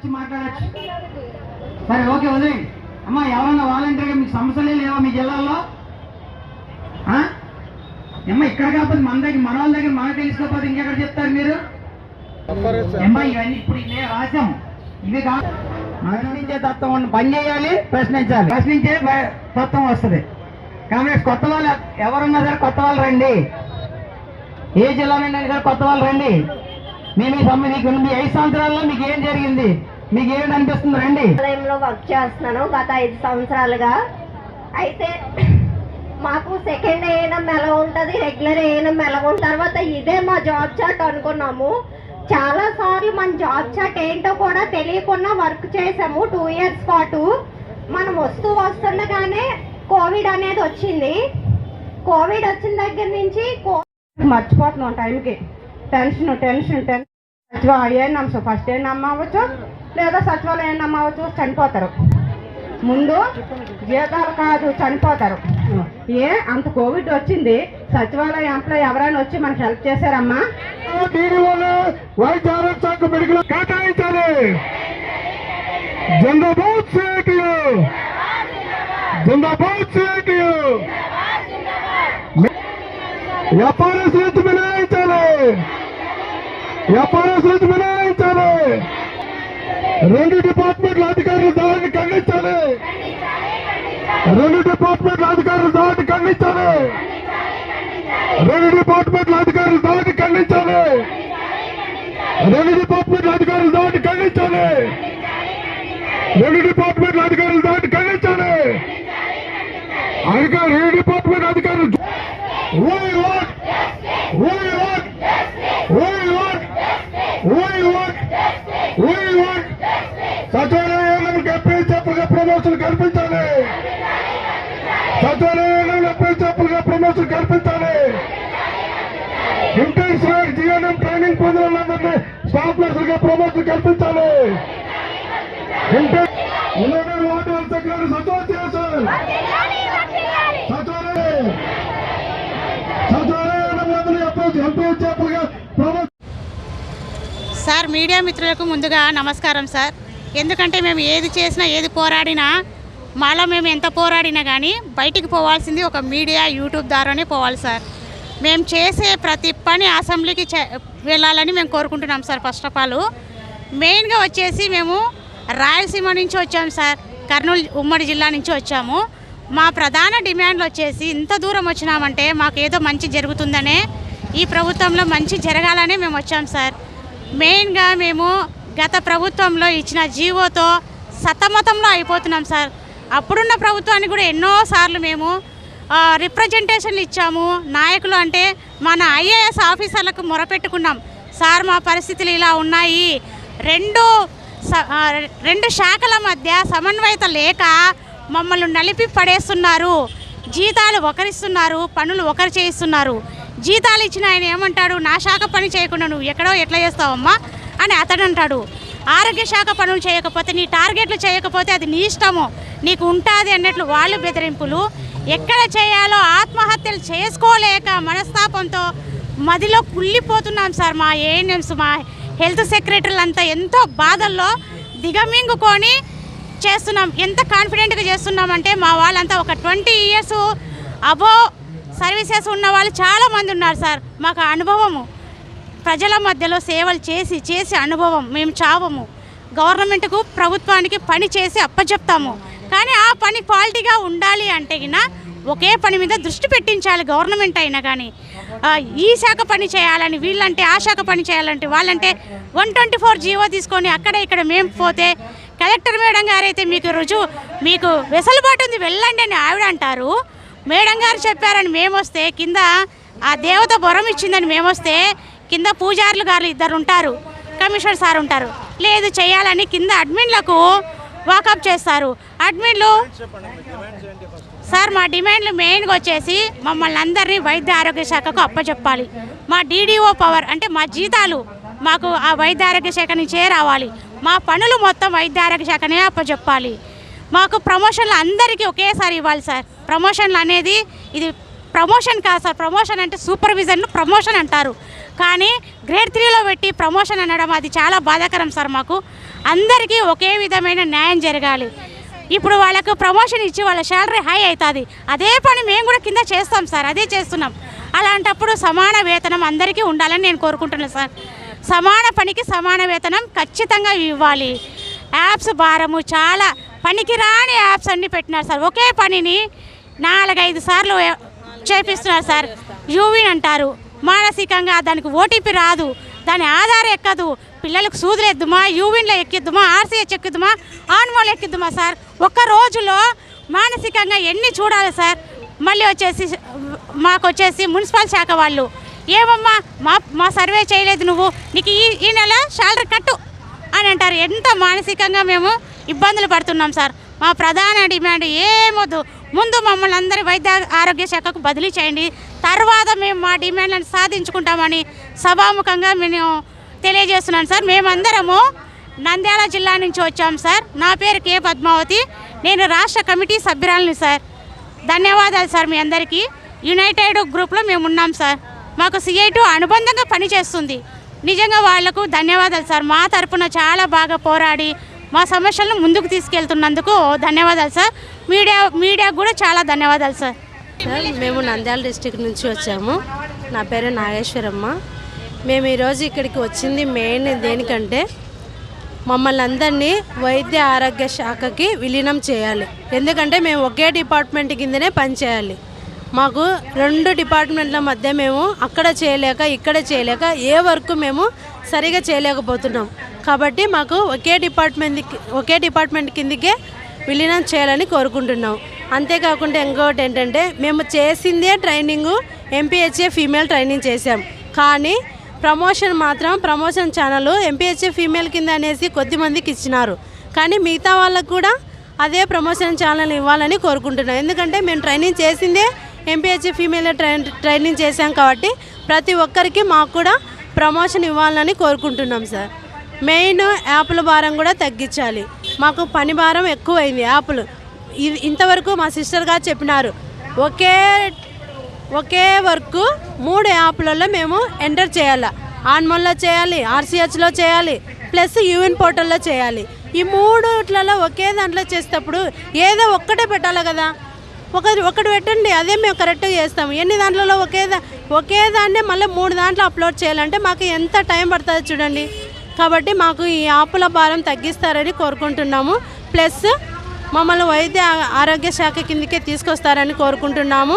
వచ్చి మాట్లాడచ్చు? సరే ఓకే వదిలేండి అమ్మా ఎవరన్నా వాలంటీర్గా మీకు సమస్యలే లేవా మీ జిల్లాలో ఆ? అమ్మా ఇక్కడ కాకపోతే మన దగ్గర మన వాళ్ళ దగ్గర మనకు తెలుసుకోకపోతే ఇంకెక్కడ చెప్తారు మీరు? అమ్మా ఇవన్నీ ఇప్పుడు ఇవే రాసాం ఇవి కాదు. ప్రశ్నించే తత్వం పని చేయాలి ప్రశ్నించాలి. ప్రశ్నించే తత్వం వస్తుంది. కాంగ్రెస్ కొత్త వాళ్ళు ఎవరున్నా సరే కొత్త వాళ్ళు రండి. ఏ జిల్లా నుండి సరే కొత్త వాళ్ళు రండి. మేము ఈ సమ్మె మీకు మీ ఐదు సంవత్సరాల్లో మీకు ఏం జరిగింది? మీకు ఏంటి అనిపిస్తుంది? రండి. ఆలయంలో వర్క్ చేస్తున్నాను గత ఐదు సంవత్సరాలుగా. అయితే మాకు సెకండ్ ఏఎన్ఎం ఎలా ఉంటుంది రెగ్యులర్ ఏఎన్ఎం ఎలా ఉంటుంది. తర్వాత ఇదే మా జాబ్ చాట్ అనుకున్నాము. చాలా సార్లు మన జాబ్ చాట్ ఏంటో కూడా తెలియకుండా వర్క్ చేసాము టూ ఇయర్స్ పాటు. మనం వస్తూ వస్తుండగానే కోవిడ్ అనేది వచ్చింది. కోవిడ్ వచ్చిన దగ్గర నుంచి మర్చిపోతున్నాం టైంకి. Tension tension tension. సచివాలయం ఏం నమ్మచ్చు? ఫస్ట్ ఏం నమ్మవచ్చు? లేదా సచివాలయం ఏం నమ్మవచ్చు? చనిపోతారు. ముందు జీతాలు కాదు చనిపోతారు. ఏ? అంత కోవిడ్ వచ్చింది. సచివాలయం ఎంప్లాయ్ ఎవరైనా వచ్చి మనకి హెల్ప్ చేశారమ్మా? వాళ్ళు వైద్య ఆరోగ్య శాఖ మెడికల్ కేటాయించాలి. జిందాబాద్ సిఐటియు. జిందాబాద్ సిఐటియు. ఎఫ్ఆర్ఎస్ రైతు మినహాయించాలి. ఎఫ్ఆర్ఎస్ మినహాయించాలి. రెండు డిపార్ట్మెంట్ల అధికారులు దాడిని ఖండించాలి. రెండు డిపార్ట్మెంట్ల అధికారులు దాడిని ఖండించాలి. రెండు డిపార్ట్మెంట్ల అధికారులు దాడిని ఖండించాలి. రెండు డిపార్ట్మెంట్ల అధికారులు దాడిని ఖండించాలి. రెండు డిపార్ట్మెంట్ల అధికారులు దాడిని ఖండించాలి. అధికారులు రెండు డిపార్ట్మెంట్ అధికారులు ప్రమోషన్ కల్పించాలి సచివాలయాలను ఎప్పటికప్పుడుగా ప్రమోషన్ కల్పించాలి. ఇంటర్న్స్ జిఎన్ఎం ట్రైనింగ్ పొందిన వాళ్ళందరినీ స్టాఫ్ నర్సులుగా ప్రమోషన్ కల్పించాలి. ఇంటర్ వాటర్ సెక్రటరీ సచివ చేశారు సార్ మీడియా మిత్రులకు ముందుగా నమస్కారం సార్. ఎందుకంటే మేము ఏది చేసినా ఏది పోరాడినా మాలో మేము ఎంత పోరాడినా కానీ బయటికి పోవాల్సింది ఒక మీడియా యూట్యూబ్ ద్వారానే పోవాలి సార్. మేము చేసే ప్రతి పని అసెంబ్లీకి చే వెళ్ళాలని మేము కోరుకుంటున్నాం సార్ ఫస్ట్ ఆఫ్ ఆల్. మెయిన్గా వచ్చేసి మేము రాయలసీమ నుంచి వచ్చాము సార్. కర్నూలు ఉమ్మడి జిల్లా నుంచి వచ్చాము. మా ప్రధాన డిమాండ్లు వచ్చేసి ఇంత దూరం వచ్చినామంటే మాకు ఏదో మంచి జరుగుతుందనే ఈ ప్రభుత్వంలో మంచి జరగాలనే మేము వచ్చాం సార్. మెయిన్గా మేము గత ప్రభుత్వంలో ఇచ్చిన జీవోతో సతమతంలో అయిపోతున్నాం సార్. అప్పుడున్న ప్రభుత్వానికి కూడా ఎన్నోసార్లు మేము రిప్రజెంటేషన్లు ఇచ్చాము. నాయకులు అంటే మన ఐఏఎస్ ఆఫీసర్లకు మొరపెట్టుకున్నాం. సార్ మా పరిస్థితులు ఇలా ఉన్నాయి. రెండు స- రెండు శాఖల మధ్య సమన్వయత లేక మమ్మల్ని నలిపి పడేస్తున్నారు. జీతాలు ఒకరిస్తున్నారు పనులు ఒకరు చేయిస్తున్నారు. జీతాలు ఇచ్చిన ఆయన ఏమంటాడు? నా శాఖ పని చేయకుండా నువ్వు ఎక్కడో ఎట్లా చేస్తావమ్మా? అని అతడు అంటాడు. ఆరోగ్య శాఖ పనులు చేయకపోతే నీ టార్గెట్లు చేయకపోతే అది నీ ఇష్టము. నీకు ఉంటుంది అన్నట్లు వాళ్ళు బెదిరింపులు. ఎక్కడ చేయాలో ఆత్మహత్యలు చేసుకోలేక మనస్తాపంతో మదిలో కుళ్ళిపోతున్నాం సార్ మా ఏఎన్ఎంస్ మా హెల్త్ సెక్రటరీలు అంతా ఎంతో బాధల్లో దిగమింగుకొని చేస్తున్నాం. ఎంత కాన్ఫిడెంట్గా చేస్తున్నామంటే మా వాళ్ళంతా ఒక ట్వంటీ ఇయర్స్ అబో సర్వీసెస్ ఉన్న వాళ్ళు చాలామంది ఉన్నారు సార్. మాకు ఆ అనుభవము. ప్రజల మధ్యలో సేవలు చేసి చేసి అనుభవం మేము చావము. గవర్నమెంట్కు ప్రభుత్వానికి పని చేసి అప్పచెప్తాము కానీ ఆ పని క్వాలిటీగా ఉండాలి అంటే ఒకే పని మీద దృష్టి పెట్టించాలి గవర్నమెంట్ అయినా కానీ ఈ శాఖ పని చేయాలని వీళ్ళంటే ఆ శాఖ పని చేయాలంటే వాళ్ళంటే వన్ ట్వంటీ ఫోర్ జీవో తీసుకొని అక్కడ ఇక్కడ మేము పోతే కలెక్టర్ మేడం గారు అయితే మీకు రుజువు మీకు వెసులుబాటు ఉంది వెళ్ళండి అని ఆవిడ అంటారు. మేడం గారు చెప్పారని మేము వస్తే కింద ఆ దేవత బొరం ఇచ్చిందని మేము వస్తే కింద పూజారులు గారు ఇద్దరు ఉంటారు కమిషనర్ సార్ ఉంటారు. లేదు చేయాలని కింద అడ్మిన్లకు వాకప్ చేస్తారు. అడ్మిన్లు సార్ మా డిమాండ్లు మెయిన్గా వచ్చేసి మమ్మల్ని అందరినీ వైద్య ఆరోగ్య శాఖకు అప్పచెప్పాలి. మా డీడీఓ పవర్ అంటే మా జీతాలు మాకు ఆ వైద్య ఆరోగ్య శాఖ నుంచే రావాలి. మా పనులు మొత్తం వైద్య ఆరోగ్య శాఖనే అప్పచెప్పాలి. మాకు ప్రమోషన్లు అందరికీ ఒకేసారి ఇవ్వాలి సార్. ప్రమోషన్లు అనేది ఇది ప్రమోషన్ కాదు సార్ ప్రమోషన్ అంటే సూపర్విజన్ను ప్రమోషన్ అంటారు. కానీ గ్రేడ్ త్రీలో పెట్టి ప్రమోషన్ అనడం అది చాలా బాధాకరం సార్ మాకు. అందరికీ ఒకే విధమైన న్యాయం జరగాలి. ఇప్పుడు వాళ్ళకు ప్రమోషన్ ఇచ్చి వాళ్ళ శాలరీ హై అవుతుంది. అదే పని మేము కూడా కింద చేస్తాం సార్ అదే చేస్తున్నాం. అలాంటప్పుడు సమాన వేతనం అందరికీ ఉండాలని నేను కోరుకుంటున్నాను సార్. సమాన పనికి సమాన వేతనం ఖచ్చితంగా ఇవ్వాలి. యాప్స్ భారము చాలా పనికిరాని యాప్స్ అన్నీ పెట్టినారు సార్. ఒకే పనిని నాలుగైదు సార్లు చేపిస్తున్నారు సార్. యూవిన్ అంటారు. మానసికంగా దానికి ఓటీపీ రాదు. దాని ఆధారం ఎక్కదు. పిల్లలకు సూదులు యూవిన్లో ఎక్కిద్దుమా? ఆర్సీహెచ్ ఎక్కిద్దుమా? ఆన్మోల్ ఎక్కిద్దుమా సార్? ఒక్క రోజులో మానసికంగా ఎన్ని చూడాలి సార్? మళ్ళీ వచ్చేసి మాకు వచ్చేసి మున్సిపల్ శాఖ వాళ్ళు ఏమమ్మా మా మా సర్వే చేయలేదు నువ్వు. నీకు ఈ ఈ నెల శాలరీ కట్టు అని అంటారు. ఎంత మానసికంగా మేము ఇబ్బందులు పడుతున్నాం సార్. మా ప్రధాన డిమాండ్ ఏమొద్దు ముందు మమ్మల్ని అందరి వైద్య ఆరోగ్య శాఖకు బదిలీ చేయండి. తర్వాత మేము మా డిమాండ్లను సాధించుకుంటామని సభాముఖంగా మేము తెలియజేస్తున్నాను సార్. మేమందరము నంద్యాల జిల్లా నుంచి వచ్చాం సార్. నా పేరు కే పద్మావతి. నేను రాష్ట్ర కమిటీ సభ్యురాలని సార్. ధన్యవాదాలు సార్ మీ అందరికీ. యునైటెడ్ గ్రూప్లో మేము ఉన్నాం సార్. మాకు సిఐటు అనుబంధంగా పనిచేస్తుంది. నిజంగా వాళ్ళకు ధన్యవాదాలు సార్. మా తరపున చాలా బాగా పోరాడి మా సమస్యలను ముందుకు తీసుకెళ్తున్నందుకు ధన్యవాదాలు సార్. మీడియా మీడియాకు కూడా చాలా ధన్యవాదాలు సార్. సార్ మేము నంద్యాల డిస్టిక్ నుంచి వచ్చాము. నా పేరు నాగేశ్వరమ్మ. మేము ఈరోజు ఇక్కడికి వచ్చింది మెయిన్ దేనికంటే మమ్మల్ని అందరినీ వైద్య ఆరోగ్య శాఖకి విలీనం చేయాలి. ఎందుకంటే మేము ఒకే డిపార్ట్మెంట్ కిందనే పనిచేయాలి మాకు రెండు డిపార్ట్మెంట్ల మధ్య మేము అక్కడ చేయలేక ఇక్కడ చేయలేక ఏ వర్క్ మేము సరిగా చేయలేకపోతున్నాం. కాబట్టి మాకు ఒకే డిపార్ట్మెంట్ ఒకే డిపార్ట్మెంట్ కిందకే విలీనం చేయాలని కోరుకుంటున్నాం. అంతేకాకుండా ఇంకోటి ఏంటంటే మేము చేసిందే ట్రైనింగ్ ఎంపీహెచ్ఏ ఫీమేల్ ట్రైనింగ్ చేసాం కానీ ప్రమోషన్ మాత్రం ప్రమోషన్ ఛానల్ ఎంపీహెచ్ఏ ఫీమేల్ కింద అనేసి కొద్దిమందికి ఇచ్చినారు. కానీ మిగతా వాళ్ళకు కూడా అదే ప్రమోషన్ ఛానల్ ఇవ్వాలని కోరుకుంటున్నాం. ఎందుకంటే మేము ట్రైనింగ్ చేసిందే ఎంపీహెచ్ఏ ఫీమేల్ ట్రైన్ ట్రైనింగ్ చేశాం కాబట్టి ప్రతి ఒక్కరికి మాకు కూడా ప్రమోషన్ ఇవ్వాలని కోరుకుంటున్నాం సార్ మెయిన్ యాప్ల భారం కూడా తగ్గించాలి. మాకు పని భారం ఎక్కువైంది యాప్లు. ఇది ఇంతవరకు మా సిస్టర్ గారు చెప్పినారు. ఒకే ఒకే వర్క్ మూడు యాప్లలో మేము ఎంటర్ చేయాలి. ఆన్మన్లో చేయాలి ఆర్సీహెచ్లో చేయాలి ప్లస్ యూఎన్ పోర్టల్లో చేయాలి. ఈ మూడుట్లలో ఒకే దాంట్లో చేసేటప్పుడు ఏదో ఒక్కటే పెట్టాలి కదా. ఒకటి ఒకటి పెట్టండి అదే మేము కరెక్ట్గా చేస్తాము. ఎన్ని దాంట్లో ఒకే దా ఒకే దాన్నే మళ్ళీ మూడు దాంట్లో అప్లోడ్ చేయాలంటే మాకు ఎంత టైం పడుతుందో చూడండి. కాబట్టి మాకు ఈ ఆపుల భారం తగ్గిస్తారని కోరుకుంటున్నాము. ప్లస్ మమ్మల్ని వైద్య ఆరోగ్య శాఖ కిందకే తీసుకొస్తారని కోరుకుంటున్నాము.